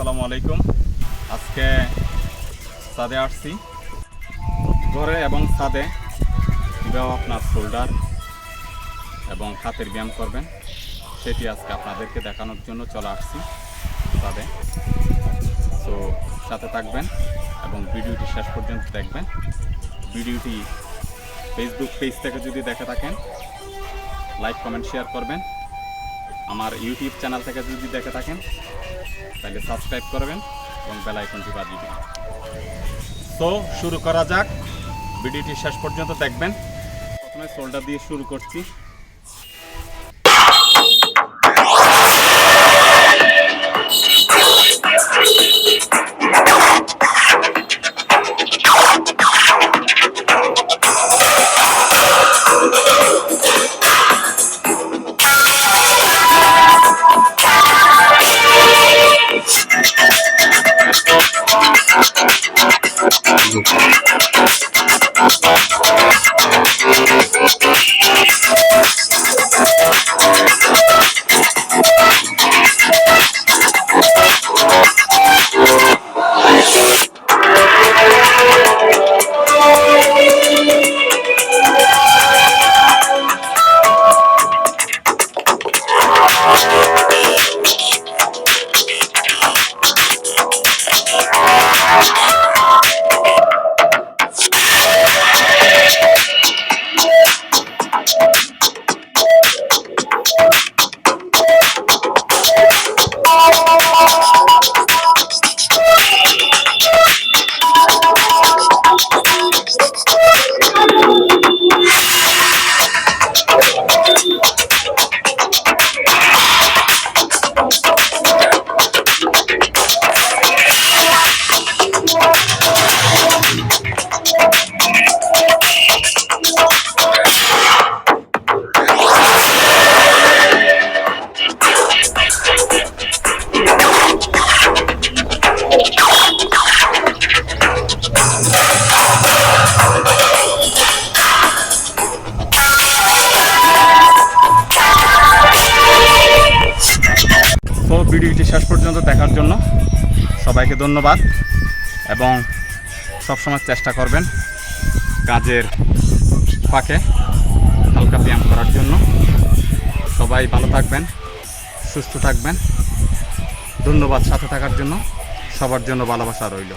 আসসালামু আলাইকুম। আজকে ছাদে আসছি। ঘরে এবং ছাদে কীভাবে আপনার শোল্ডার এবং হাতের ব্যায়াম করবেন। সেটি আজকে আপনাদেরকে দেখানোর জন্য চলে আসছি ছাদে। তো সাথে থাকবেন এবং ভিডিওটি শেষ পর্যন্ত দেখবেন। ভিডিওটি ফেসবুক পেজ থেকে যদি দেখে থাকেন লাইক কমেন্ট শেয়ার করবেন। আমার ইউটিউব চ্যানেল থেকে যদি দেখে থাকেন তাহলে সাবস্ক্রাইব করবেন এবং বেল আইকনটি বাজিয়ে দিবেন। তো শুরু করা যাক। ভিডিওটি শেষ পর্যন্ত দেখবেন। প্রথমে শোল্ডার দিয়ে শুরু করছি। তো ভিডিওটি শেষ পর্যন্ত দেখার জন্য সবাইকে ধন্যবাদ এবং সবসময় চেষ্টা করবেন কাজের ফাঁকে হালকা ব্যায়াম করার জন্য। সবাই ভালো থাকবেন, সুস্থ থাকবেন। ধন্যবাদ সাথে থাকার জন্য। সবার জন্য ভালোবাসা রইল।